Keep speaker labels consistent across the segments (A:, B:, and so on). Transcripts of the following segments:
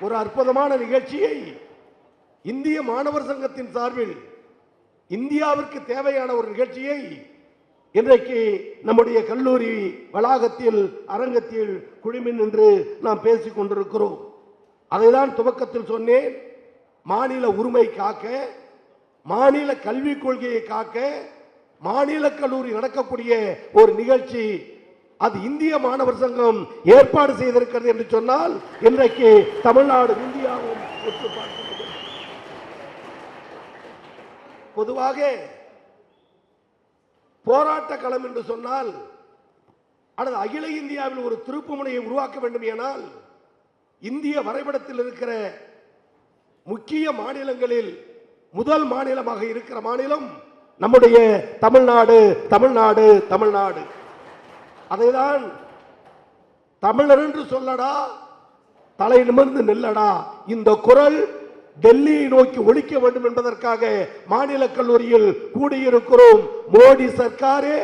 A: ஒரு அற்புதமான நிகழ்ச்சியை இந்திய மாணவர் சங்கத்தின் சார்பில் இந்தியாவிற்கு தேவையான ஒரு நிகழ்ச்சியை இன்றைக்கு நம்முடைய கல்லூரி வளாகத்தில் அரங்கத்தில் குழுமின் என்று நாம் பேசிக் கொண்டிருக்கிறோம். அதைதான் துவக்கத்தில் சொன்னேன். மாநில உரிமை காக்க மாநில கல்விக் கொள்கையை காக்க மாநில கல்லூரி நடக்கக்கூடிய ஒரு நிகழ்ச்சி அது இந்திய மாணவர் சங்கம் ஏற்பாடு செய்திருக்கிறது என்று சொன்னால் இன்றைக்கு தமிழ்நாடு இந்தியாவும் ஒத்து பார்க்கிறது பொதுவாக போராட்ட களம் என்று சொன்னால் அல்லது அகில இந்தியாவில் ஒரு திருப்புமுனையை உருவாக்க வேண்டும் எனால் இந்திய வரைபடத்தில் இருக்கிற முக்கிய மாநிலங்களில் முதல் மாநிலமாக இருக்கிற மாநிலம் நம்முடைய தமிழ்நாடு தமிழ்நாடு தமிழ்நாடு. அதைதான் தமிழர் என்று சொல்லடா தலை நிமிர்ந்து நில்லடா. இந்த குரல் டெல்லியை நோக்கி ஒழிக்க வேண்டும் என்பதற்காக மாநில கல்லூரியில் கூடியிருக்கிறோம். மோடி சர்க்காரே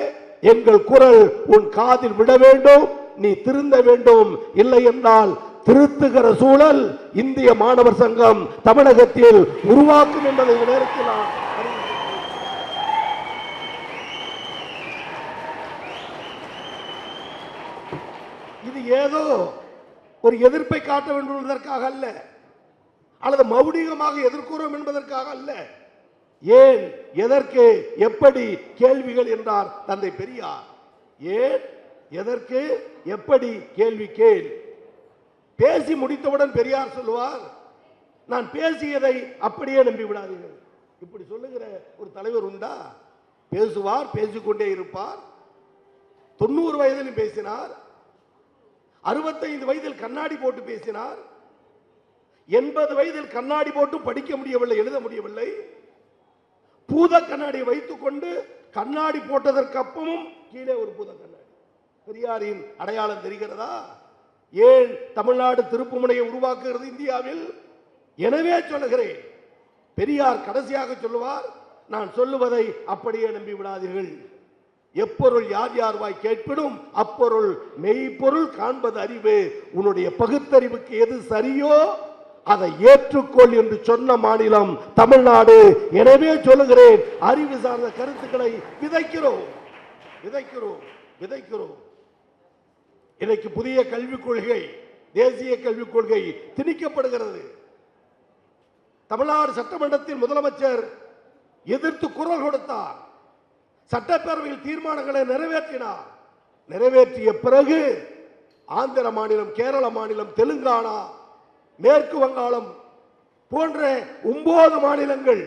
A: எங்கள் குரல் உன் காதில் விட வேண்டும் நீ திருந்த வேண்டும். இல்லை என்றால் திருத்துகிற சூழல் இந்திய மாணவர் சங்கம் தமிழகத்தில் உருவாக்கும் என்பதை இந்த நேரத்தில் நான் அறிவிக்கிறேன். இது ஏதோ ஒரு எதிர்ப்பை காட்ட வேண்டும் என்பதற்காக அல்ல அல்லது மௌடிகமாக எதிர்க்கிறோம் என்பதற்காக அல்ல. ஏன் எதற்கு எப்படி கேள்விகள் என்றார் தந்தை பெரியார். ஏன் எதற்கு எப்படி கேள்வி கேள். பேசி முடித்தவுடன் பெரியார் சொல்லுவார் நான் பேசியதை அப்படியே நம்பி விடாதீர்கள். இப்படி சொல்லுகிற ஒரு தலைவர் உண்டா? பேசுவார் பேசிக்கொண்டே இருப்பார். தொண்ணூறு வயதிலும் பேசினார். அறுபத்தைந்து வயதில் கண்ணாடி போட்டு பேசினார். எண்பது வயதில் கண்ணாடி போட்டு படிக்க முடியவில்லை எழுத முடியவில்லை. பூத கண்ணாடியை வைத்துக் கொண்டு கண்ணாடி போட்டதற்கு அப்பமும் கீழே ஒரு பூத கண்ணாடி. பெரியாரின் அடையாளம் தெரிகிறதா? ஏன் தமிழ்நாடு திருப்புமுனையை உருவாக்குகிறது இந்தியாவில்? எனவே சொல்லுகிறேன். பெரியார் கடைசியாக சொல்லுவார் நான் சொல்லுவதை அப்படியே நம்பி விடாதீர்கள் எப்பொருள் யார் யார் வாய் கேட்பிடும் அப்பொருள் மெய்ப்பொருள் காண்பது அறிவு. உன்னுடைய பகுத்தறிவுக்கு எது சரியோ அதை ஏற்றுக்கொள் என்று சொன்ன மாநிலம் தமிழ்நாடு. எனவே சொல்லுகிறேன் அறிவு சார்ந்த கருத்துக்களை விதைக்கிறோம். விதைக்கிறோம் விதைக்கிறோம். இன்னைக்கு புதிய கல்விக் கொள்கை தேசிய கல்விக் கொள்கை திணிக்கப்படுகிறது. தமிழ்நாடு சட்டமன்றத்தில் முதலமைச்சர் எதிர்த்து குரல் கொடுத்தார். சட்டப்பேரவையில் தீர்மானங்களை நிறைவேற்றினார். நிறைவேற்றிய பிறகு ஆந்திர மாநிலம் கேரள மாநிலம் தெலுங்கானா மேற்கு வங்காளம் போன்ற ஒன்பது மாநிலங்கள்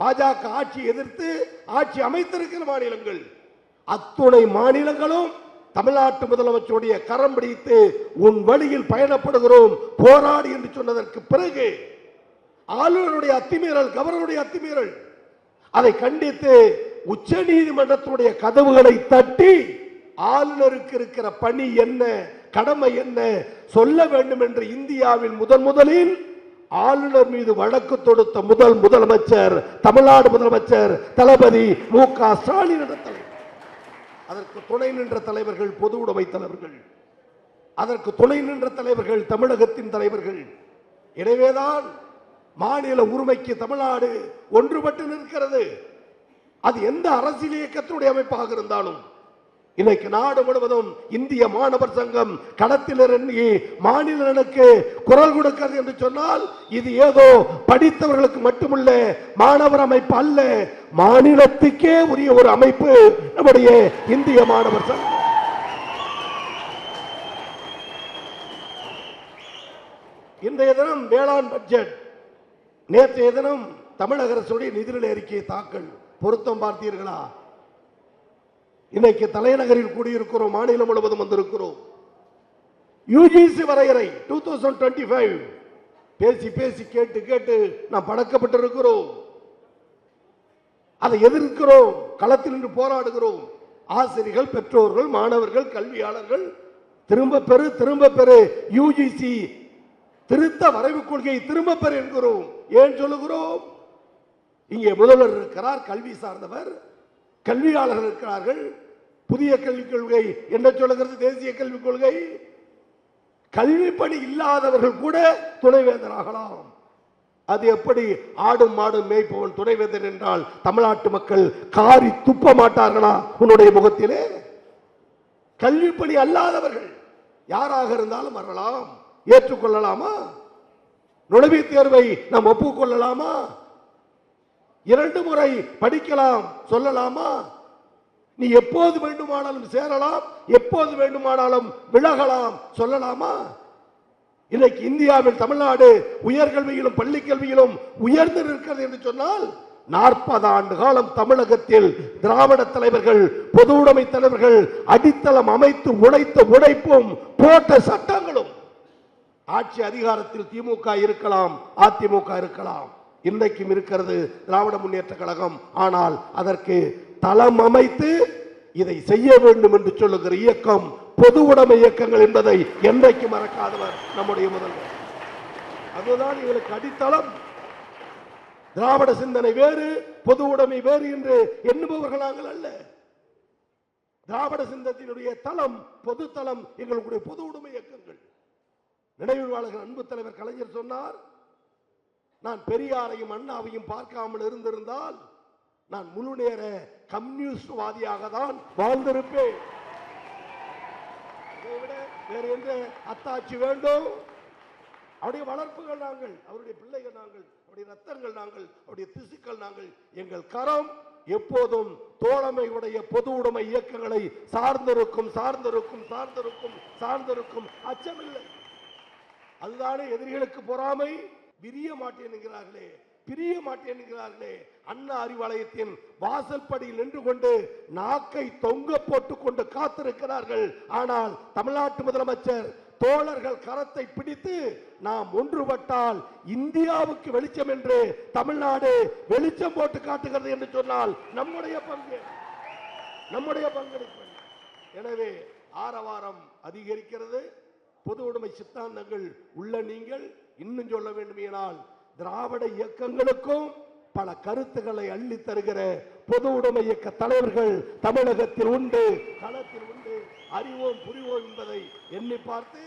A: பாஜக ஆட்சி எதிர்த்து ஆட்சி அமைத்திருக்கிற மாநிலங்கள். அத்துணை மாநிலங்களும் தமிழ்நாட்டு முதலமைச்சருடைய கரம் பிடித்து உன் வழியில் பயணப்படுகிறோம் போராடி என்று சொன்னதற்கு பிறகு ஆளுநருடைய அத்துமீறல் கவர்னருடைய அத்துமீறல் அதை கண்டித்து உச்ச நீதிமன்றத்துடைய கதவுகளை தட்டி ஆளுநருக்கு இருக்கிற பணி என்ன கடமை என்ன சொல்ல வேண்டும் என்று இந்தியாவில் முதன் முதலில் ஆளுநர் மீது வழக்கு தொடுத்த முதல் முதலமைச்சர் தமிழ்நாடு முதலமைச்சர் தளபதி மு க ஸ்டாலின் தலைவர். அதற்கு துணை நின்ற தலைவர்கள் பொது உடைமை தலைவர்கள். அதற்கு துணை நின்ற தலைவர்கள் தமிழகத்தின் தலைவர்கள். எனவேதான் மாநில உரிமைக்கு தமிழ்நாடு ஒன்றுபட்டு நிற்கிறது. அது எந்த அரசியல் இயக்கத்தினுடைய அமைப்பாக இருந்தாலும் இன்னைக்கு நாடு முழுவதும் இந்திய மாணவர் சங்கம் களத்தில் இறங்கி மாநில குரல் கொடுக்கிறது என்று சொன்னால் இது ஏதோ படித்தவர்களுக்கு மட்டுமல்ல மாணவர் அமைப்பு அல்ல மாநிலத்துக்கே உரிய ஒரு அமைப்பு நம்முடைய இந்திய மாணவர் சங்கம். இன்றைய தினம் வேளாண் பட்ஜெட் நேற்றைய தினம் தமிழக அரசுடைய நிதிநிலை அறிக்கையை தாக்கல். பொருத்தம் பார்த்தீர்களா? இன்னைக்கு தலைநகரில் கூடியிருக்கிறோம் மாநிலம் முழுவதும் வந்திருக்கிறோம். யூஜிசி வரையறை டூ தௌசண்ட் டுவெண்ட்டி ஃபைவ் பேசி பேசி கேட்டு கேட்டு நாம் பழக்கப்பட்டிருக்கிறோம். அதை எதிர்க்கிறோம் களத்தில் நின்று போராடுகிறோம். ஆசிரியர்கள் பெற்றோர்கள் மாணவர்கள் கல்வியாளர்கள் திரும்ப பெறு திரும்ப பெறு. யூஜிசி திருத்த வரைவு கொள்கையை திரும்ப பெறு என்கிறோம். ஏன் சொல்லுகிறோம்? இங்கே முதல்வர் இருக்கிறார் கல்வி சார்ந்தவர். கல்வியாளர்கள் இருக்கிறார்கள். புதிய கல்விக் கொள்கை என்ன சொல்லுகிறது தேசிய கல்விக் கொள்கை. கல்வி பணி இல்லாதவர்கள் கூட துணைவேந்தர் ஆகலாம். அது எப்படி ஆடும் மாடும் மேய்ப்பவன் துணைவேந்தர் என்றால் தமிழ்நாட்டு மக்கள் காரி துப்ப மாட்டார்களா உன்னுடைய முகத்திலே? பணி அல்லாதவர்கள் யாராக இருந்தாலும் வரலாம். ஏற்றுக்கொள்ளலாமா? நுழைவுத் தேர்வை நாம் ஒப்புக்கொள்ளலாமா? இரண்டு முறை படிக்கலாம் சொல்லலாமா? நீ எப்போது வேண்டுமானாலும் சேரலாம் எப்போது வேண்டுமானாலும் விலகலாம் சொல்லலாமா? இன்னைக்கு இந்தியாவில் தமிழ்நாடு உயர்கல்வியிலும் பள்ளி கல்வியிலும் உயர்ந்து நிற்கிறது என்று சொன்னால் நாற்பது ஆண்டு காலம் தமிழகத்தில் திராவிட தலைவர்கள் பொது உடைமை தலைவர்கள் அடித்தளம் அமைத்து உழைத்த உழைப்பும் போட்ட சட்டங்களும் ஆட்சி அதிகாரத்தில் திமுக இருக்கலாம் அதிமுக இருக்கலாம். இன்றைக்கும் இருக்கிறது திராவிட முன்னேற்ற கழகம். ஆனால் அதற்கு தளம் அமைத்து இதை செய்ய வேண்டும் என்று சொல்லுகிற இயக்கம் பொது உடைமை இயக்கங்கள் என்பதை என்றைக்கு மறக்காதவர் நம்முடைய முதல்வர். அதுதான் இவர்களுக்கு அடித்தளம். திராவிட சிந்தனை வேறு பொது உடைமை வேறு என்று எண்ணுபவர்கள் நாங்கள் அல்ல. திராவிட சிந்தத்தினுடைய தளம் பொது தளம் எங்களுடைய பொது உடைமை இயக்கங்கள். நினைவுவாளர்கள் அன்பு தலைவர் கலைஞர் சொன்னார் நான் பெரியாரையும் அண்ணாவையும் பார்க்காமல் இருந்திருந்தால் நான் முழு நேர கம்யூனிஸ்ட்வாதியாக தான் வாழ்ந்திருப்பேன். இதை விட வேறு எந்த அத்தாட்சி வேண்டும்? அவருடைய வளர்ப்புகள் நாங்கள் அவருடைய பிள்ளைகள் நாங்கள் அவருடைய ரத்தங்கள் நாங்கள் அவருடைய திசுக்கள் நாங்கள் எங்கள் கரம் எப்போதும் தோழமையுடைய பொது உடைமை இயக்கங்களை சார்ந்திருக்கும் சார்ந்திருக்கும் சார்ந்திருக்கும் சார்ந்திருக்கும் அச்சமில்லை. அதுதானே எதிரிகளுக்கு பொறாமை? விரிய மாட்டேன் என்கிறார்களே பிரிய மாட்டேன் என்கிறார்களே அண்ணா அறிவாலயத்தின் வாசல்படியில் நின்று கொண்டு நாக்கை தொங்க போட்டு கொண்டு காத்திருக்கிறார்கள். ஆனால் தமிழ்நாட்டு முதலமைச்சர் தோழர்கள் கரத்தை பிடித்து நாம் ஒன்றுபட்டால் இந்தியாவுக்கு வெளிச்சம் என்று தமிழ்நாடு வெளிச்சம் போட்டு காட்டுகிறது என்று சொன்னால் நம்முடைய பங்கு. நம்முடைய பங்களிப்பு. எனவே ஆரவாரம் அதிகரிக்கிறது. பொது உடைமை சித்தாந்தங்கள் உள்ள நீங்கள் இன்னும் சொல்ல வேண்டுமானால் திராவிட இயக்கங்களுக்கும் பல கருத்துக்களை அள்ளி தருகிற பொது உடைமை இயக்க தலைவர்கள் தமிழகத்தில் உண்டு களத்தில் உண்டு அறிவோம் புரிவோம் என்பதை எண்ணி பார்த்து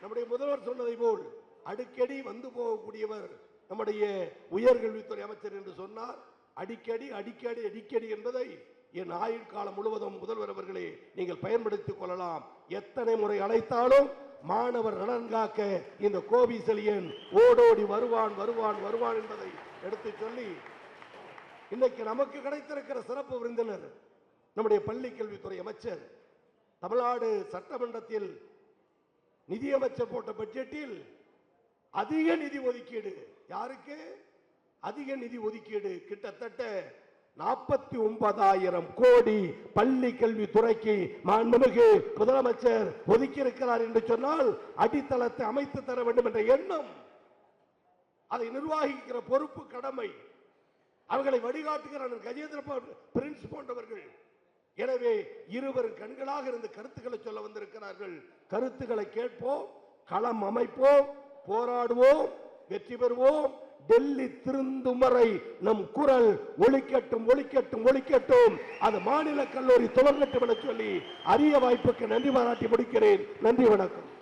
A: நம்முடைய முதல்வர் சொன்னதை போல் அடிக்கடி வந்து போகக்கூடியவர் நம்முடைய உயர்கல்வித்துறை அமைச்சர் என்று சொன்னார். அடிக்கடி அடிக்கடி அடிக்கடி என்பதை என் ஆயுள் காலம் முழுவதும் முதல்வர் அவர்களே நீங்கள் பயன்படுத்திக் கொள்ளலாம். எத்தனை முறை அழைத்தாலும் மாணவர் நலன் காக்க இந்த கோபி செலியன் ஓடோடி வருவான் வருவான் வருவான் என்பதை எடுத்து சொல்லி இன்னைக்கு நமக்கு கிடைத்திருக்கிற சிறப்பு விருந்தினர் நம்முடைய பள்ளி கல்வித்துறை அமைச்சர் தமிழ்நாடு சட்டமன்றத்தில் நிதியமைச்சர் போட்ட பட்ஜெட்டில் அதிக நிதி ஒதுக்கீடு. யாருக்கு? அதிக நிதி ஒதுக்கீடு. கிட்டத்தட்ட நாற்பத்தி ஒன்பதாயிரம் கோடி பள்ளி கல்வி துறைக்கு மாண்புமிகு முதலமைச்சர் ஒதுக்கி இருக்கிறார் என்று சொன்னால் அடித்தளத்தை அமைத்து தர வேண்டும் என்ற எண்ணம் அதை நிர்வாகிக்கிற பொறுப்பு கடமை. அவர்களை வழிகாட்டுகிற கஜேந்திர பிரின்ஸ் போன்றவர்கள் எனவே இருவரும் கண்களாக இருந்து கருத்துக்களை சொல்ல வந்திருக்கிறார்கள். கருத்துக்களை கேட்போம் களம் அமைப்போம் போராடுவோம் வெற்றி பெறுவோம். டெல்லி திருந்தும் வரை நம் குரல் ஒழிக்கட்டும் ஒழிக்கட்டும் ஒலிக்கட்டும் அது மாநில கல்லூரி துவங்கட்டும் என சொல்லி அரிய வாய்ப்புக்கு நன்றி பாராட்டி முடிக்கிறேன். நன்றி வணக்கம்.